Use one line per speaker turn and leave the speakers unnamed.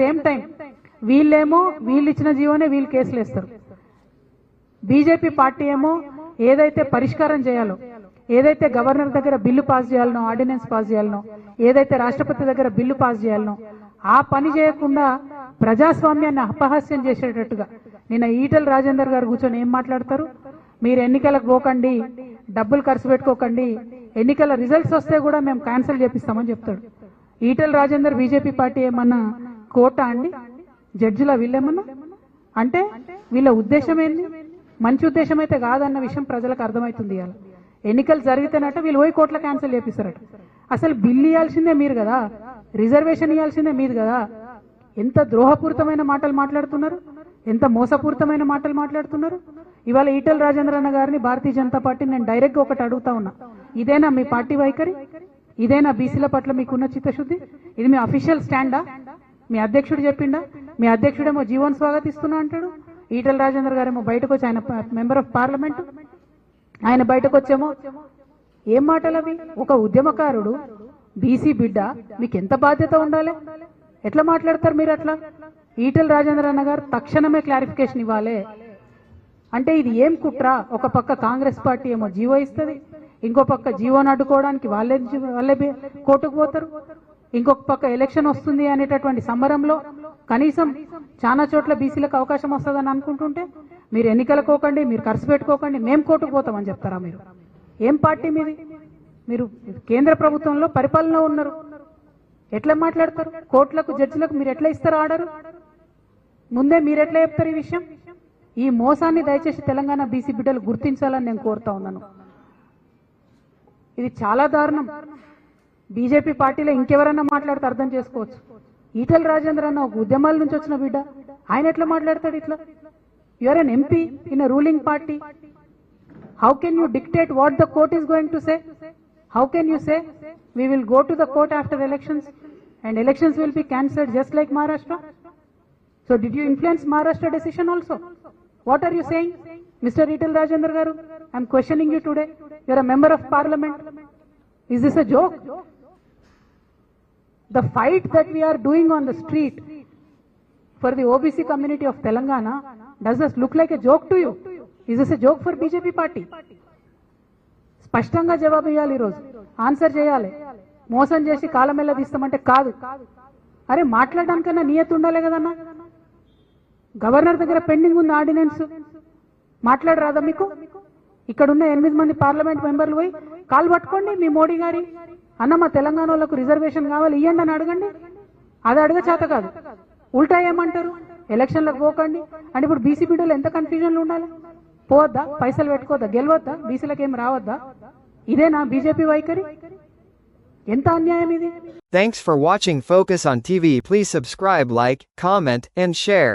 Same time వీళ్ళేమో వీళ్ళు ఇచ్చిన జీవోనే వీళ్ళు కేసులు వేస్తారు. బీజేపీ పార్టీ ఏమో ఏదైతే పరిష్కారం చేయాలో ఏదైతే గవర్నర్ దగ్గర బిల్లు పాస్ చేయాలనో ఆర్డినెన్స్ పాస్ చేయాలనో ఏదైతే రాష్ట్రపతి దగ్గర బిల్లు పాస్ చేయాలనో ఆ పని చేయకుండా ప్రజాస్వామ్యాన్ని అపహాస్యం చేసేటట్టుగా నిన్న ఈటల రాజేందర్ గారు కూర్చొని ఏం మాట్లాడతారు? మీరు ఎన్నికలకు పోకండి డబ్బులు ఖర్చు పెట్టుకోకండి ఎన్నికల రిజల్ట్స్ వస్తే కూడా మేము క్యాన్సిల్ చేపిస్తామని చెప్తాడు. ఈటల రాజేందర్ బీజేపీ పార్టీ ఏమన్నా కోట అండి? జడ్జిల వీళ్ళేమన్నా అంటే వీళ్ళ ఉద్దేశం ఏంది? మంచి ఉద్దేశం అయితే కాదన్న విషయం ప్రజలకు అర్థమవుతుంది ఇవాళ. ఎన్నికలు జరిగితేనట వీళ్ళు పోయి కోట్ల క్యాన్సిల్ చేపిస్తారట. అసలు బిల్లు ఇవ్వాల్సిందే మీరు కదా? రిజర్వేషన్ ఇవ్వాల్సిందే మీరు కదా? ఎంత ద్రోహపూరితమైన మాటలు మాట్లాడుతున్నారు? ఎంత మోసపూరితమైన మాటలు మాట్లాడుతున్నారు? ఇవాళ ఈటల రాజేంద్ర అన్న గారిని భారతీయ జనతా పార్టీ నేను డైరెక్ట్గా ఒకటి అడుగుతా ఉన్నా. ఇదేనా మీ పార్టీ వైఖరి? ఇదేనా బీసీల పట్ల మీకున్న చిత్తశుద్ధి? ఇది మీ అఫీషియల్ స్టాండా? మీ అధ్యక్షుడు చెప్పిండా? మీ అధ్యక్షుడేమో జీవన్ స్వాగతిస్తున్నా అంటాడు. ఈటల రాజేంద్ర గారేమో బయటకు వచ్చి ఆయన మెంబర్ ఆఫ్ పార్లమెంట్. ఆయన బయటకు వచ్చేమో ఏం మాటలు అవి ఒక ఉద్యమకారుడు బీసీ బిడ్డ మీకు ఎంత బాధ్యత ఉండాలి? ఎట్లా మాట్లాడతారు మీరు అట్లా? ఈటల రాజేంద్ర అన్న గారు తక్షణమే క్లారిఫికేషన్ ఇవ్వాలి. అంటే ఇది ఏం కుట్ర? ఒక పక్క కాంగ్రెస్ పార్టీ ఏమో జీవో ఇస్తుంది ఇంకో పక్క జీవోని అడ్డుకోవడానికి వాళ్ళే వాళ్ళే కోర్టుకు పోతారు. ఇంకొక పక్క ఎలక్షన్ వస్తుంది అనేటటువంటి సంబరంలో కనీసం చాలా చోట్ల బీసీలకు అవకాశం వస్తుందని అనుకుంటుంటే మీరు ఎన్నికలకు పోకండి మీరు ఖర్చు పెట్టుకోకండి మేము కోర్టుకు పోతామని చెప్తారా మీరు? ఏం పార్టీ మీది? మీరు కేంద్ర ప్రభుత్వంలో పరిపాలన ఉన్నారు. ఎట్లా మాట్లాడతారు? కోర్టులకు జడ్జిలకు మీరు ఎట్లా ఇస్తారు ఆర్డరు? ముందే మీరు ఎట్లా చెప్తారు ఈ విషయం? ఈ మోసాన్ని దయచేసి తెలంగాణ బీసీ బిడ్డలు గుర్తించాలని నేను కోరుతా ఉన్నాను. ఇది చాలా దారుణం. బీజేపీ పార్టీలో ఇంకెవరన్నా మాట్లాడితే అర్థం చేసుకోవచ్చు. ఈటల రాజేంద్ర అన్న ఒక ఉద్యమాల నుంచి వచ్చిన బిడ్డ. ఆయన ఎట్లా మాట్లాడతాడు ఇట్లా? Your an MP in a ruling party how can you dictate what the court is going to say how can you say we will go to the court after elections and elections will be cancelled just like Maharashtra so did you influence Maharashtra decision also what are you saying mister Etela Rajendra garu I'm questioning you today you're a member of parliament Is this a joke The fight that we are doing on the street for the OBC community of Telangana, does this look like a joke to you? Is this a joke for BJP party? స్పష్టంగా జవాబు ఇవ్వాలి ఈరోజు. Answer చేయాలి. మోసం చేసి కాలమెల్ల తీస్తామంటే కాదు. అరే మాట్లాడడానికన్నా నియత ఉండాలి కదన్నా? గవర్నర్ దగ్గర పెండింగ్ ఉంది ఆర్డినెన్స్. మాట్లాడరాదా మీకు? ఇక్కడ ఉన్న ఎనిమిది మంది పార్లమెంట్ మెంబర్లు పోయి కాలు పట్టుకోండి మీ మోడీ గారి. అన్న మా తెలంగాణ వాళ్ళకు రిజర్వేషన్ కావాలి ఇవ్వండి అని అడగండి. అది అడగ చేత కాదు. ఉల్టా ఏమంటారు? ఎలక్షన్లకు పోకండి. అంటే ఇప్పుడు బీసీ బిడ్డలు ఎంత కన్ఫ్యూజన్లు ఉండాలి? పోవద్దా? పైసలు పెట్టుకోవద్దా? గెలవద్దా? బీసీలకు ఏం రావద్దా? ఇదేనా బీజేపీ వైఖరి? ఎంత అన్యాయం ఇది?
Thanks for watching Focus on TV please subscribe like comment and share